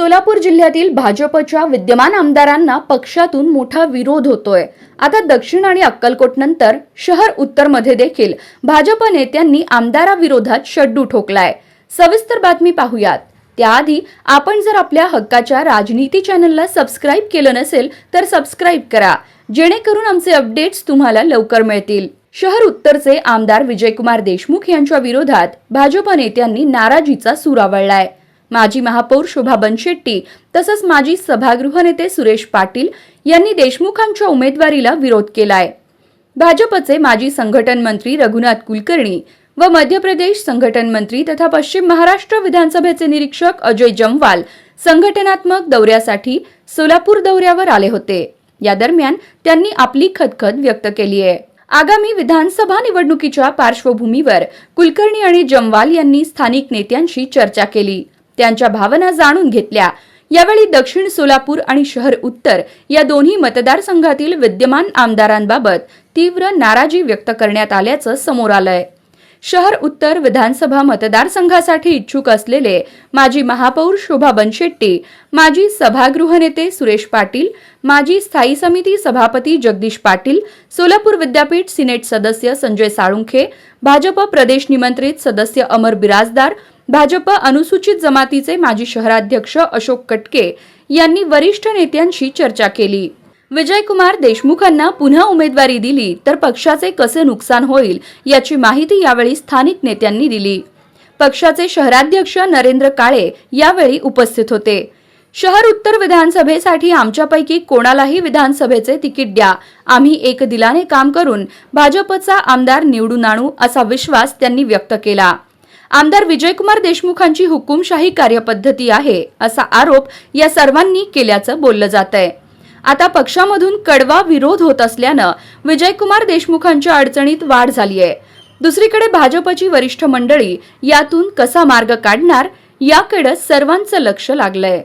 सोलापूर जिल्ह्यातील भाजपच्या विद्यमान आमदारांना पक्षातून मोठा विरोध होतोय. आता दक्षिण आणि अक्कलकोट नंतर शहर उत्तरमध्ये देखील भाजप नेत्यांनी आमदाराविरोधात शड्डू ठोकलाय. सविस्तर बातमी पाहूयात. त्याआधी आपण जर आपल्या हक्काच्या राजनीती चॅनलला सबस्क्राईब केलं नसेल तर सबस्क्राईब करा. जेणेकरून आमचे अपडेट्स तुम्हाला लवकर मिळतील. शहर उत्तरचे आमदार विजयकुमार देशमुख यांच्या विरोधात भाजप नेत्यांनी नाराजीचा सूर आवळलाय. माजी महापौर शोभा बनशेट्टी तसंच माजी सभागृह नेते सुरेश पाटील यांनी देशमुखांच्या उमेदवारीला विरोध केलाय. भाजपचे माजी संघटन मंत्री रघुनाथ कुलकर्णी व मध्य प्रदेश संघटन मंत्री तथा पश्चिम महाराष्ट्र विधानसभेचे निरीक्षक अजय जमवाल संघटनात्मक दौऱ्यासाठी सोलापूर दौऱ्यावर आले होते. या दरम्यान त्यांनी आपली खदखद व्यक्त केली आहे. आगामी विधानसभा निवडणुकीच्या पार्श्वभूमीवर कुलकर्णी आणि जमवाल यांनी स्थानिक नेत्यांशी चर्चा केली. त्यांच्या भावना जाणून घेतल्या. यावेळी दक्षिण सोलापूर आणि शहर उत्तर या दोन्ही मतदारसंघातील विद्यमान आमदारांबाबत तीव्र नाराजी व्यक्त करण्यात आल्याचं समोर आलंय. शहर उत्तर विधानसभा मतदारसंघासाठी इच्छुक असलेले माजी महापौर शोभा बनशेट्टी माजी सभागृह नेते सुरेश पाटील माजी स्थायी समिती सभापती जगदीश पाटील सोलापूर विद्यापीठ सिनेट सदस्य संजय साळुंखे भाजप प्रदेश निमंत्रित सदस्य अमर बिराजदार भाजप अनुसूचित जमातीचे माजी शहराध्यक्ष अशोक कटके यांनी वरिष्ठ नेत्यांशी चर्चा केली. विजयकुमार देशमुखांना पुन्हा उमेदवारी दिली तर पक्षाचे कसे नुकसान होईल याची माहिती यावेळी स्थानिक नेत्यांनी दिली. पक्षाचे शहराध्यक्ष नरेंद्र काळे यावेळी उपस्थित होते. शहर उत्तर विधानसभेसाठी आमच्यापैकी कोणालाही विधानसभेचे तिकीट द्या. आम्ही एक दिलाने काम करून भाजपचा आमदार निवडून आणू असा विश्वास त्यांनी व्यक्त केला. आमदार विजयकुमार देशमुखांची हुकुमशाही कार्यपद्धती आहे असा आरोप या सर्वांनी केल्याचं बोललं जात आहे आता पक्षामधून कडवा विरोध होत असल्यानं विजयकुमार देशमुखांच्या अडचणीत वाढ झाली आहे दुसरीकडे भाजपची वरिष्ठ मंडळी यातून कसा मार्ग काढणार याकडे सर्वांचं लक्ष लागलंय.